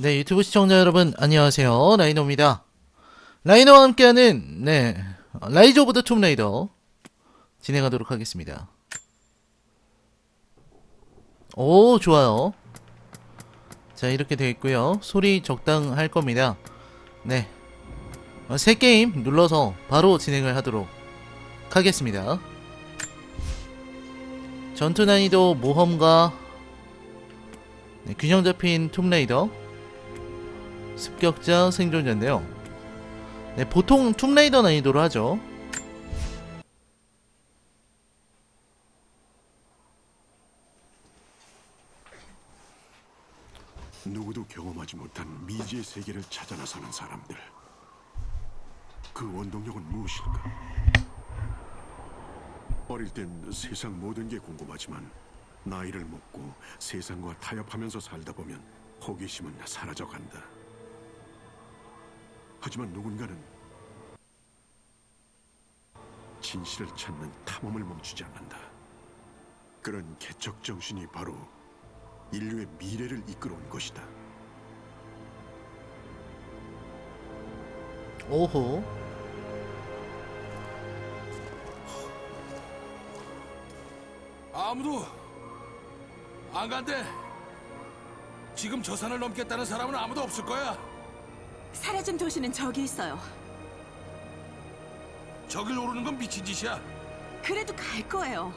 네, 유튜브 시청자 여러분, 안녕하세요. 라이노입니다. 라이노와 함께하는, 네, 라이즈 오브 더 툼레이더 진행하도록 하겠습니다. 오, 좋아요. 자, 이렇게 되어 있고요 소리 적당할 겁니다. 네. 어, 새 게임 눌러서 바로 진행을 하도록 하겠습니다. 전투 난이도 모험가 네, 균형 잡힌 툼레이더 습격자 생존자인데요. 네, 보통 툼레이더 난이도로 하죠. 누구도 경험하지 못한 미지의 세계를 찾아 나서는 사람들. 그 원동력은 무엇일까? 어릴 땐 세상 모든 게 궁금하지만 나이를 먹고 세상과 타협하면서 살다 보면 호기심은 사라져간다. 하지만 누군가는 진실을 찾는 탐험을 멈추지 않는다. 그런 개척 정신이 바로 인류의 미래를 이끌어온 것이다. 오호. 아무도 안 간대. 지금 저 산을 넘겠다는 사람은 아무도 없을 거야. 사라진 도시는 저기 있어요. 저길 오르는 건 미친 짓이야. 그래도 갈 거예요.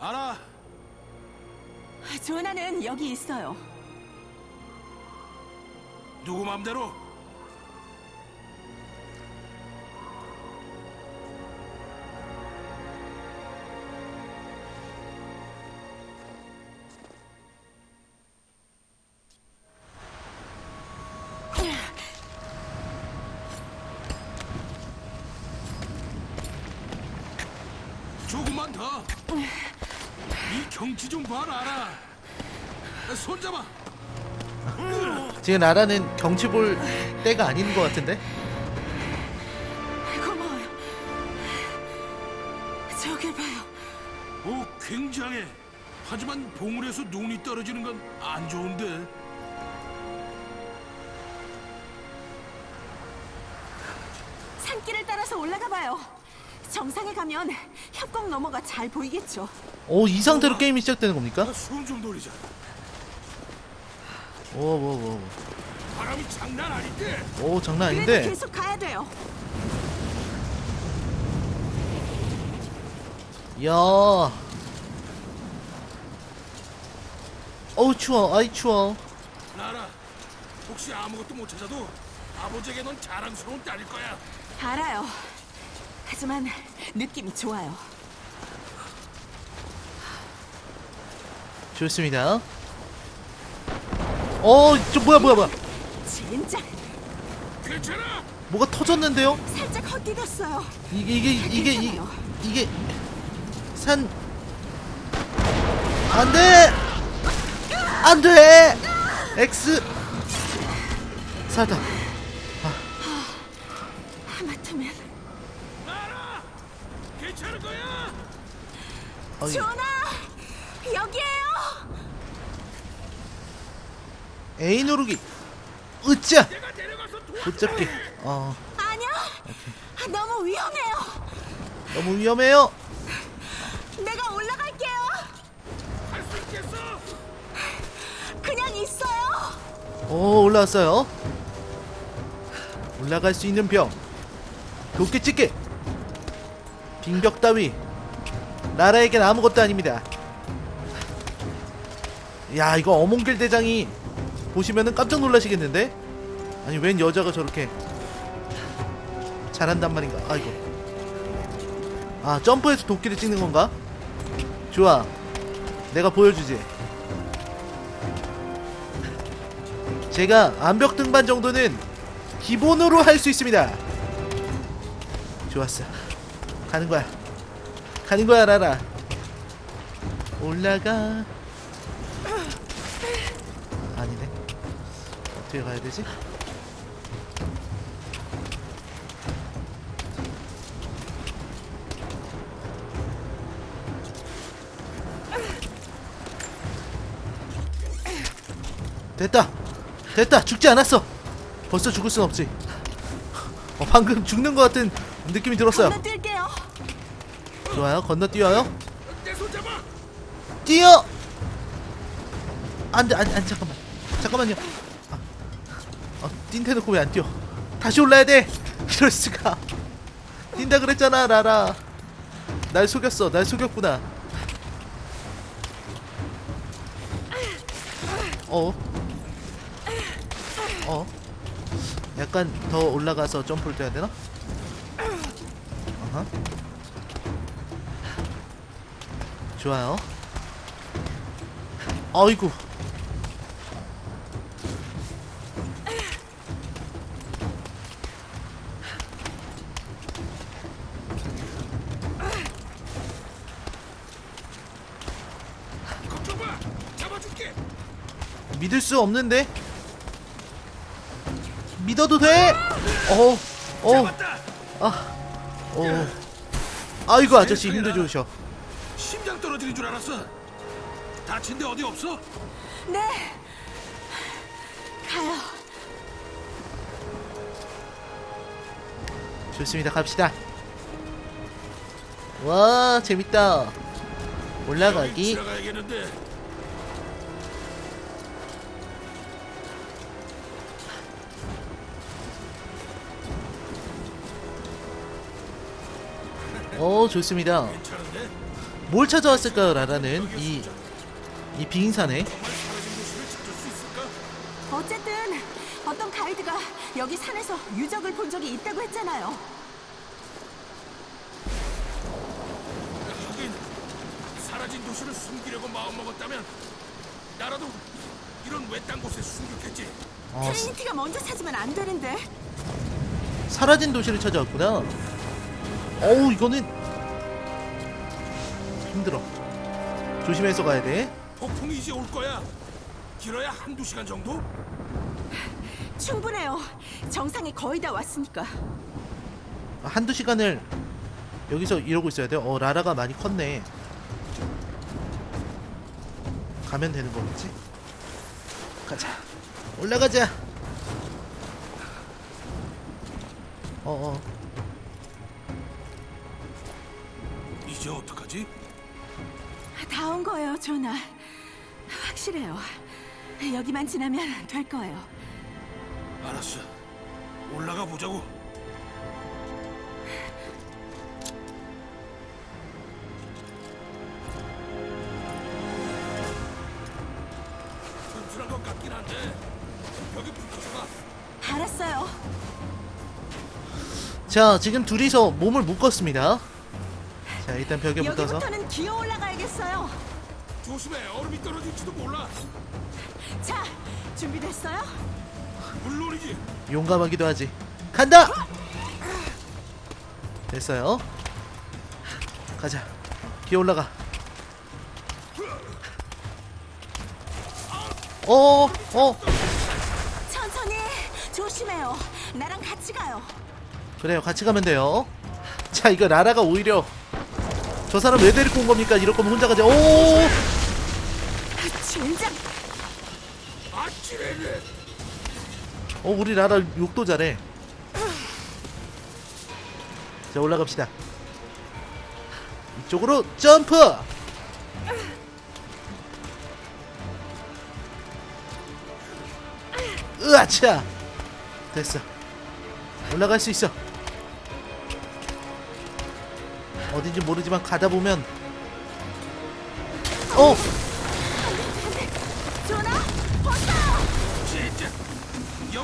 알아. 조나는 여기 있어요. 누구 맘대로. 조금만 더. 이 경치 좀 봐라. 알아. 손 잡아. 지금 나라는 경치 볼 때가 아닌 것 같은데? 고마워요. 저길 봐요. 오, 굉장해. 하지만 봉우리에서 눈이 떨어지는 건 안 좋은데. 산길을 따라서 올라가 봐요. 정상에 가면 협곡 너머가 잘 보이겠죠. 오, 이 상태로 게임이 시작되는 겁니까? 숨좀 돌리자. 오, 오, 오. 바람이 장난 아닌데. 오, 장난 그래도 아닌데? 계속 가야 돼요. 이야. 어우, 추워. 아이, 추워. 나라, 혹시 아무것도 못 찾아도 아버지에게 넌 자랑스러운 딸일 거야. 알아요. 하지만 느낌이 좋아요. 좋습니다. 어, 저 뭐야, 뭐야, 뭐야. 진짜 괜찮아. 뭐가 터졌는데요? 살짝 헛디뎠어요. 이게, 이게, 이게, 이, 괜찮아요. 이게, 산, 안 돼! 안 돼! X! 살다. 하마터면 나라, 괜찮은 거야. 어이, 조나 여기에요. A 누르기. 으쌰! 붙잡기. 어, 아니야. 아, 너무 위험해요. 너무 위험해요. 내가 올라갈게요. 할수 있겠어. 그냥 있어요. 오, 올라왔어요. 올라갈 수 있는 병. 도끼 찍기. 빙벽 따위. 나라에겐 아무것도 아닙니다. 야, 이거 어몽길 대장이 보시면은 깜짝 놀라시겠는데? 아니, 웬 여자가 저렇게 잘한단 말인가? 아이고. 아, 점프해서 도끼를 찍는 건가? 좋아. 내가 보여주지. 제가 암벽 등반 정도는 기본으로 할 수 있습니다. 좋았어. 가는 거야. 가는 거야, 라라. 올라가. 아니네. 어떻게 가야 되지? 됐다 됐다 죽지 않았어 벌써 죽을 순 없지 어, 방금 죽는 것 같은 느낌이 들었어요 건너뛸게요. 좋아요. 건너뛰어요. 내손 잡아. 뛰어! 안 돼 안 돼 안돼. 잠깐만. 잠깐만요. 아, 어, 뛴대 놓고 왜 안 뛰어. 다시 올라야 돼. 이럴 수가. 뛴다 그랬잖아 라라. 날 속였어. 날 속였구나. 어? 어? 약간 더 올라가서 점프를 떠야 되나? 어허. 좋아요 아이고. 믿을 수 없는데 믿어도 돼? 어, 어, 잡았다. 어. 아이고 아저씨 힘도 좋으셔. 떨어지는 줄 알았어. 다친 데 어디 없어? 네. 가요. 좋습니다. 갑시다. 와 재밌다. 올라가기. 지나가야겠는데. 어 좋습니다. 괜찮은데? 뭘 찾아왔을까요, 라라는 이 이 빙산에? 어쨌든 어떤 가이드가 여기 산에서 유적을 본 적이 있다고 했잖아요. 하긴 사라진 도시를 숨기려고 마음먹었다면 나라도 이런 외딴 곳에 숨겼겠지. 어, 트리니티가 먼저 찾으면 안 되는데. 사라진 도시를 찾아왔구나. 어우 이거는 힘들어. 조심해서 가야 돼. 폭풍이 이제 올 거야. 길어야 한두 시간 정도? 충분해요. 정상에 거의 다 왔으니까. 한두 시간을 여기서 이러고 있어야 돼요. 어, 라라가 많이 컸네. 가면 되는 거겠지? 가자. 올라가자. 어, 어. 거예요, 조나. 확실해요. 여기만 지나면 될 거예요. 알았어. 올라가 보자고. 튼튼한 것 같긴 한데 벽에 붙어서 가. 알았어요. 자, 지금 둘이서 몸을 묶었습니다. 자, 일단 벽에 붙어서. 여기부터는 기어 올라가야겠어요. 조심해. 얼음이 떨어질지도 몰라. 자, 준비됐어요? 물론이지. 용감하기도 하지. 간다! 됐어요. 가자. 기어 올라가. 어, 어. 천천히 조심해요. 나랑 같이 가요. 그래요. 같이 가면 돼요. 자, 이거 라라가 오히려 저 사람 왜 데리고 온 겁니까? 이럴 거면 혼자 가자. 오! 아찔해네. 어, 우리 라라 욕도 잘해. 자, 올라갑시다. 이쪽으로 점프! 으아차! 됐어. 올라갈 수 있어. 어딘지 모르지만 가다 보면 어!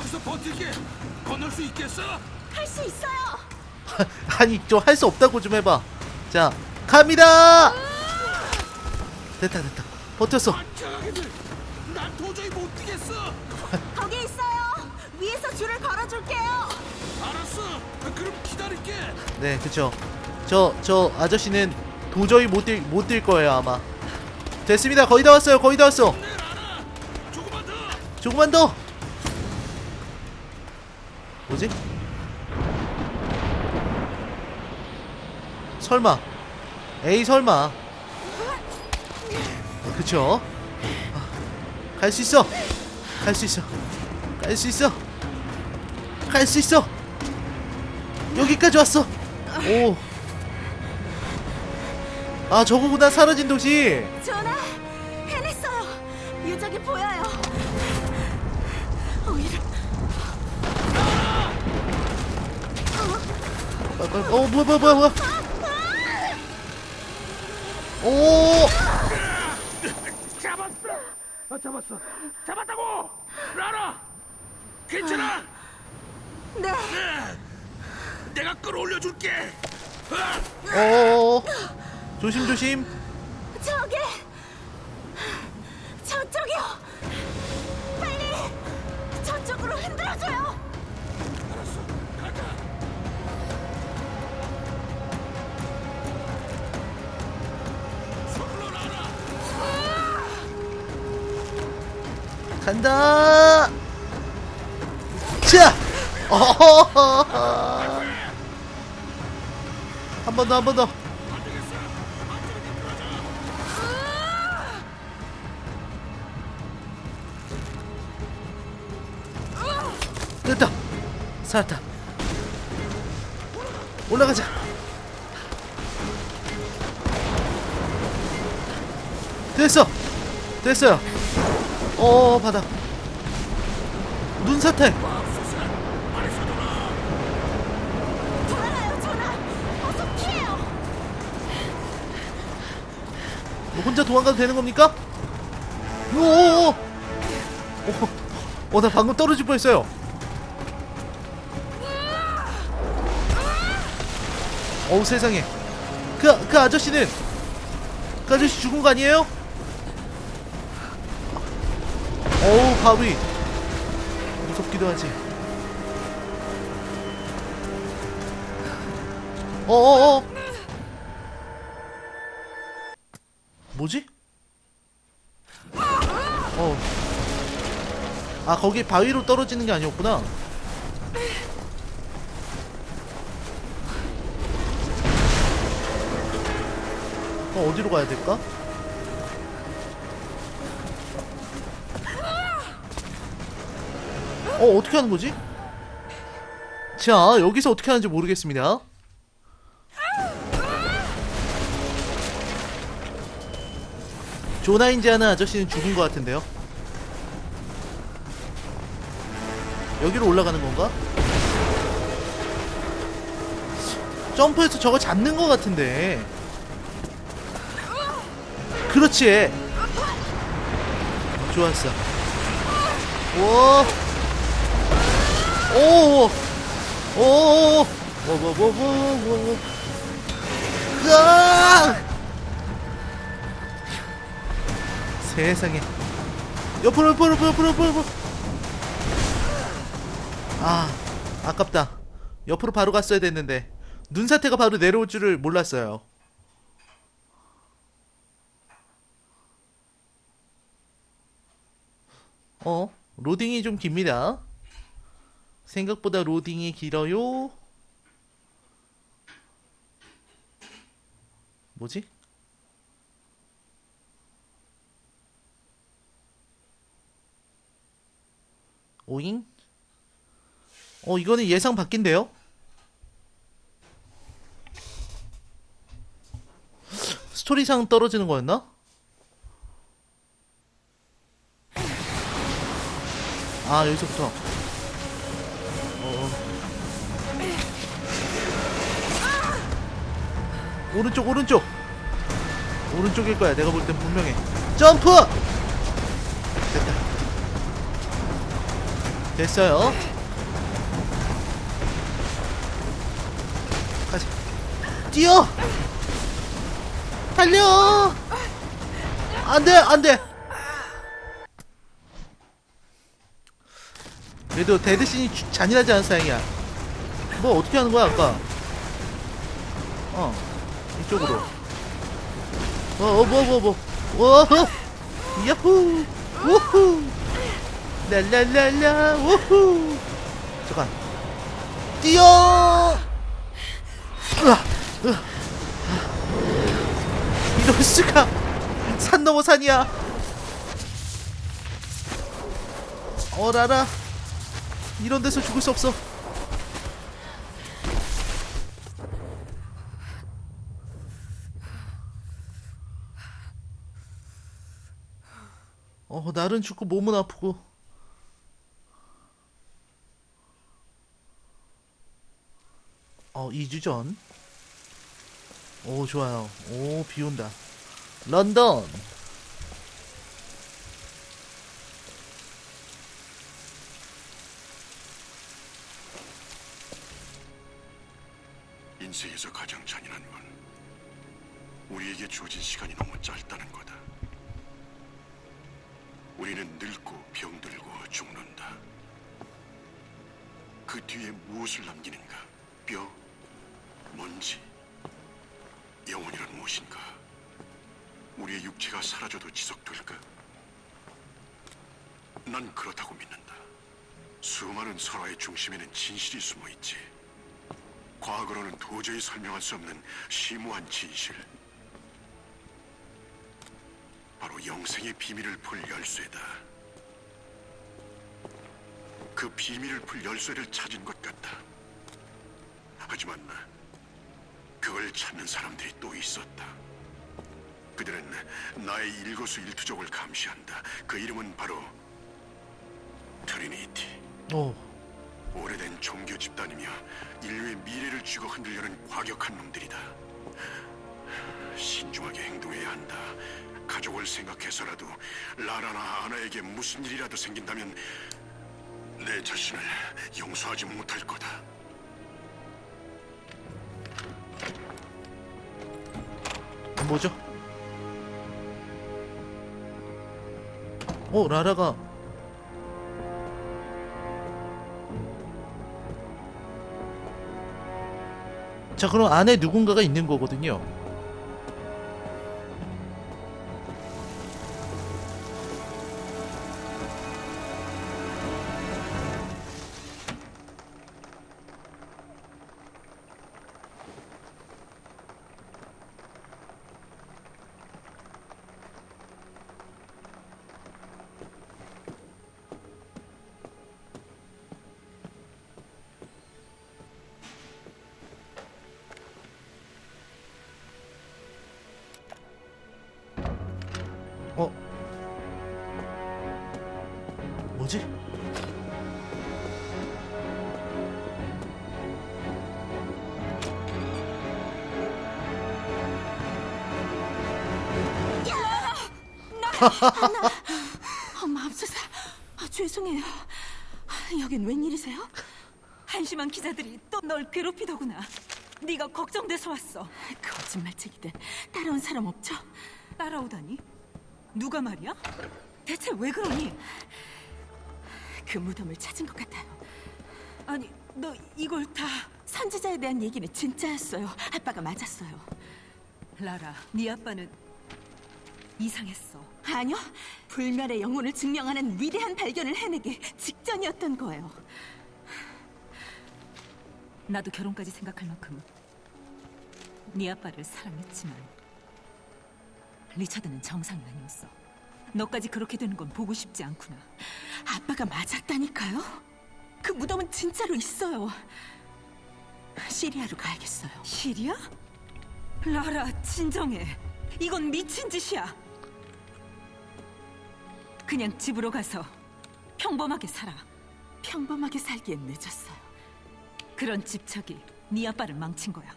여기서 버틸게. 건널 수 있겠어? 할 수 있어요. 아니 좀 할 수 없다고 좀 해봐 자 갑니다 됐다 됐다 버텼어 안장하게들. 난 도저히 못 뛰겠어. 거기 있어요. 위에서 줄을 걸어줄게요. 알았어. 그럼 기다릴게. 네 그쵸 저저 아저씨는 도저히 못뛸 못뛸 거예요 아마 됐습니다 거의 다 왔어요 거의 다 왔어 내 알아. 조금만 더. 조금만 더 뭐지 설마 에이 설마 어, 그쵸 갈수 있어 갈 수 있어. 갈 수 있어. 갈 수 있어. 여기까지 왔어. 오. 아 저거보다 사라진 도시. 전하, 해냈어요. 유적이 보여요. 빨리, 빨리. 어 뭐야 뭐야 뭐야 뭐야. 오. 잡았어. 아, 잡았어. 잡았다고. 라라. 괜찮아. 네. 내가 끌어올려 줄게. 아! 어. 조심 조심. 저기 저쪽이요. 빨리 저쪽으로 흔들어줘요. 간다. 자. 한번 더, 한 번 더. 됐다. 살았다. 올라가자. 됐어. 됐어요. 어, 바다. 눈사태. 뭐 혼자 도망가도 되는 겁니까? 오오오! 어, 어, 나 방금 떨어질 뻔했어요. 어우 세상에. 그, 그 아저씨는 그 아저씨 죽은 거 아니에요? 어우 바위. 무섭기도 하지. 어어어. 뭐지? 어. 아, 거기 바위로 떨어지는 게 아니었구나. 어, 어디로 가야 될까? 어, 어떻게 하는 거지? 자, 여기서 어떻게 하는지 모르겠습니다. 조나인지 하는 아저씨는 죽은 것 같은데요. 여기로 올라가는 건가? 점프해서 저거 잡는 것 같은데. 그렇지. 좋았어. 오. 오. 오. 오. 오오오오오. 으아! 세상에 옆으로 옆으로 옆으로 옆으로 옆으로 옆으로. 아 아깝다 옆으로 바로 갔어야 됐는데 눈사태가 바로 내려올 줄을 몰랐어요 어 로딩이 좀 깁니다 생각보다 로딩이 길어요 뭐지? 오잉? 어 이거는 예상 밖인데요? 스토리상 떨어지는 거였나? 아 여기서부터 오른쪽 오른쪽 오른쪽일 거야 내가 볼 땐 분명해 점프! 됐다 됐어요. 가자. 뛰어! 달려! 안 돼, 안 돼! 그래도 데드신이 주- 잔인하지 않은 사양이야. 뭐, 어떻게 하는 거야, 아까? 어, 이쪽으로. 어, 어, 뭐, 뭐, 뭐. 오, 야호! 우후! 랄랄랄라 우후 잠깐 뛰어 으아. 이럴 수가 산 넘어 산이야 어 라라 이런 데서 죽을 수 없어 어 날은 춥고 몸은 아프고 어 2주 전. 오 좋아요. 오 비 온다. 런던. 인생에서 가장 잔인한 건 우리에게 주어진 시간이 너무 짧다는 거다. 우리는 늙고 병들고 죽는다. 그 뒤에 무엇을 남기는가? 뼈? 먼지? 영혼이란 무엇인가? 우리의 육체가 사라져도 지속될까? 난 그렇다고 믿는다. 수많은 설화의 중심에는 진실이 숨어 있지. 과거로는 도저히 설명할 수 없는 심오한 진실. 바로 영생의 비밀을 풀 열쇠다. 그 비밀을 풀 열쇠를 찾은 것 같다. 하지만 그걸 찾는 사람들이 또 있었다. 그들은 나의 일거수일투족을 감시한다. 그 이름은 바로 트리니티. 오 오래된 종교 집단이며 인류의 미래를 쥐고 흔들려는 과격한 놈들이다. 신중하게 행동해야 한다. 가족을 생각해서라도 라라나 아나에게 무슨 일이라도 생긴다면 내 자신을 용서하지 못할 거다. 뭐죠? 오 라라가 자 그럼 안에 누군가가 있는 거거든요. 엄마 앞서서 아, 죄송해요. 여긴 웬일이세요? 한심한 기자들이 또 널 괴롭히더구나. 네가 걱정돼서 왔어. 거짓말쟁이들 따라온 사람 없죠? 따라오다니? 누가 말이야? 대체 왜 그러니? 그 무덤을 찾은 것 같아요. 아니, 너 이걸 다 선지자에 대한 얘기는 진짜였어요. 아빠가 맞았어요. 라라, 네 아빠는 이상했어. 아니요. 불멸의 영혼을 증명하는 위대한 발견을 해내기 직전이었던 거예요. 나도 결혼까지 생각할 만큼 네 아빠를 사랑했지만 리차드는 정상이 아니었어. 너까지 그렇게 되는 건 보고 싶지 않구나. 아빠가 맞았다니까요? 그 무덤은 진짜로 있어요. 시리아로 가야겠어요. 시리야? 라라, 진정해. 이건 미친 짓이야. 그냥 집으로 가서 평범하게 살아. 평범하게 살기엔 늦었어요. 그런 집착이 네 아빠를 망친 거야.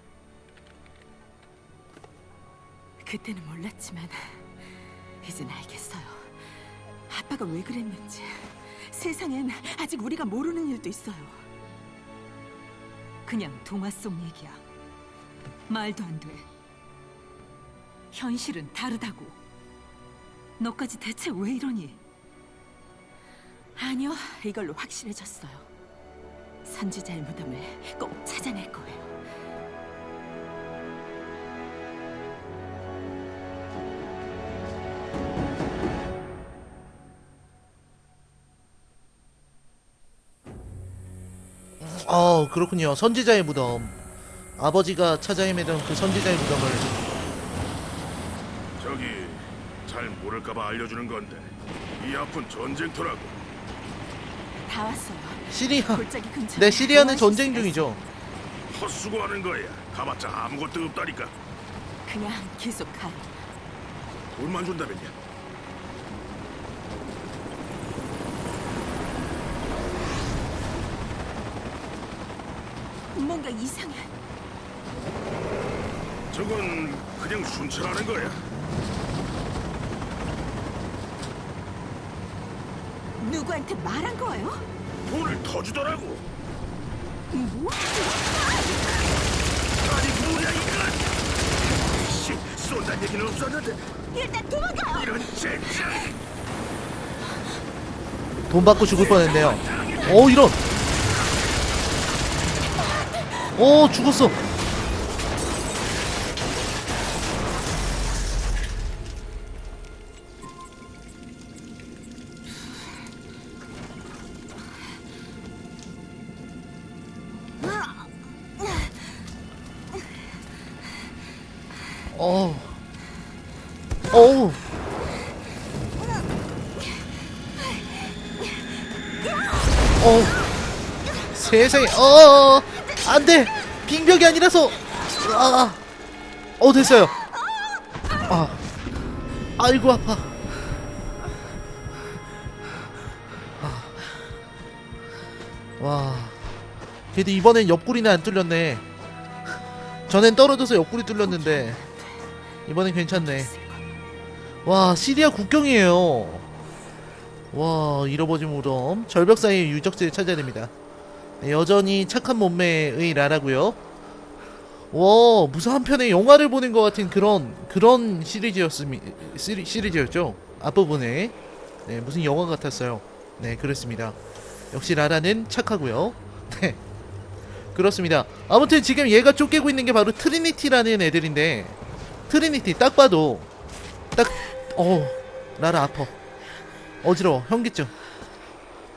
그때는 몰랐지만 이젠 알겠어요. 아빠가 왜 그랬는지. 세상엔 아직 우리가 모르는 일도 있어요. 그냥 동화 속 얘기야. 말도 안 돼. 현실은 다르다고. 너까지 대체 왜 이러니? 아니요, 이걸로 확실해졌어요. 선지자의 무덤을 꼭 찾아낼 거예요. 어 그렇군요. 선지자의 무덤. 아버지가 찾아 헤매던 그 선지자의 무덤을 저기 잘 모를까봐 알려주는 건데 이 앞은 전쟁터라고 다 왔어요. 시리아. 골짜기 근처. 네, 시리아는 전쟁 중이죠. 헛수고하는 거야. 가봤자 아무것도 없다니까. 그냥 계속 가요. 돈만 준다면요. 뭔가 이상해. 저건 그냥 순찰하는 거야. 누구한테 말한 거예요? 돈을 더 주더라고. 뭐? 아니 뭐야 이건? 씨, 쏜다는 얘기는 없었는데 일단 도망가요. 이런 젠장. 돈 받고 죽을 뻔했네요. 어 이런. 오 죽었어. 어. 세상에. 어. 안 돼. 빙벽이 아니라서. 아. 어 됐어요. 아. 아이고 아파. 아. 와. 그래도 이번엔 옆구리는 안 뚫렸네. 전엔 떨어져서 옆구리 뚫렸는데 이번엔 괜찮네. 와 시리아 국경이에요. 와 잃어버진 무덤 절벽 사이의 유적지를 찾아야 됩니다. 네, 여전히 착한 몸매의 라라고요. 와 무슨 한편의 영화를 보는 것 같은 그런 그런 시리즈였습니다. 시리, 시리즈였죠. 앞부분에 네 무슨 영화 같았어요. 네 그렇습니다. 역시 라라는 착하고요. 네 그렇습니다. 아무튼 지금 얘가 쫓기고 있는 게 바로 트리니티라는 애들인데 트리니티 딱 봐도 딱 어 라라 아파 어지러워 현기증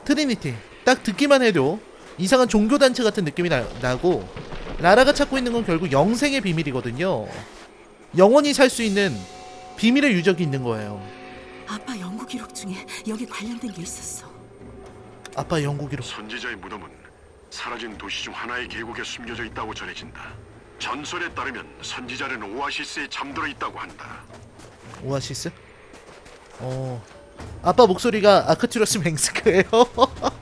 트리니티 딱 듣기만 해도 이상한 종교단체 같은 느낌이 나, 나고 라라가 찾고 있는 건 결국 영생의 비밀이거든요 영원히 살 수 있는 비밀의 유적이 있는 거예요 아빠 연구 기록 중에 여기 관련된 게 있었어. 아빠 영국이로 선지자의 무덤은 사라진 도시 중 하나의 계곡에 숨겨져 있다고 전해진다. 전설에 따르면 선지자는 오아시스에 잠들어 있다고 한다. 오아시스? 어 아빠 목소리가 아크투러스 맹스크예요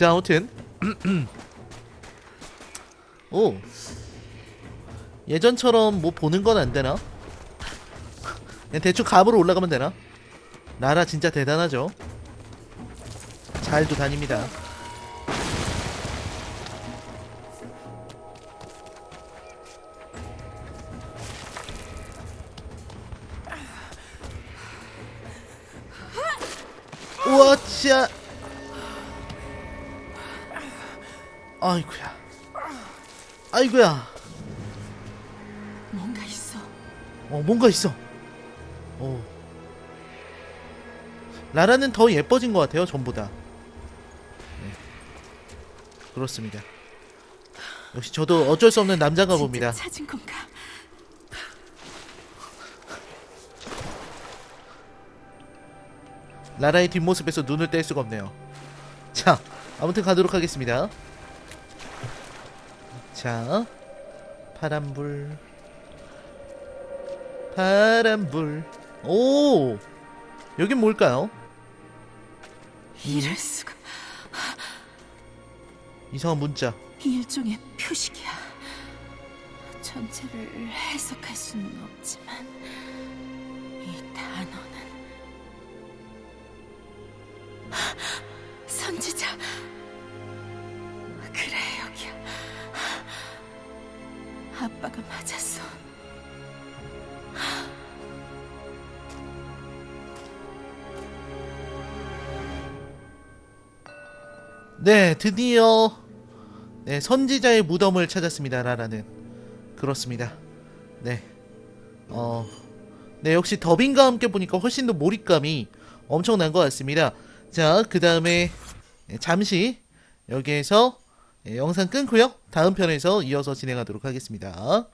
자 아무튼. 오. 예전처럼 뭐 보는 건 안 되나? 그냥 대충 감으로 올라가면 되나? 나라 진짜 대단하죠? 잘도 다닙니다. 우와 짜 아이구야 아이구야 뭔가 있어. 어 뭔가 있어 어 라라는 더 예뻐진 것 같아요 전보다 네. 그렇습니다 역시 저도 어쩔 수 없는 남자가 봅니다 찾은 건가? 라라의 뒷모습에서 눈을 뗄 수가 없네요. 자, 아무튼 가도록 하겠습니다. 자, 파란불, 파란불. 오, 여긴 뭘까요? 이럴 수가. 이상한 문자. 일종의 표식이야. 전체를 해석할 수는 없지만 이 단어는 아빠가 맞았어. 네, 드디어 네, 선지자의 무덤을 찾았습니다. 라라는 그렇습니다. 네, 어, 네 역시 더빙과 함께 보니까 훨씬 더 몰입감이 엄청난 것 같습니다. 자, 그 다음에 잠시 여기에서 네, 영상 끊고요. 다음 편에서 이어서 진행하도록 하겠습니다.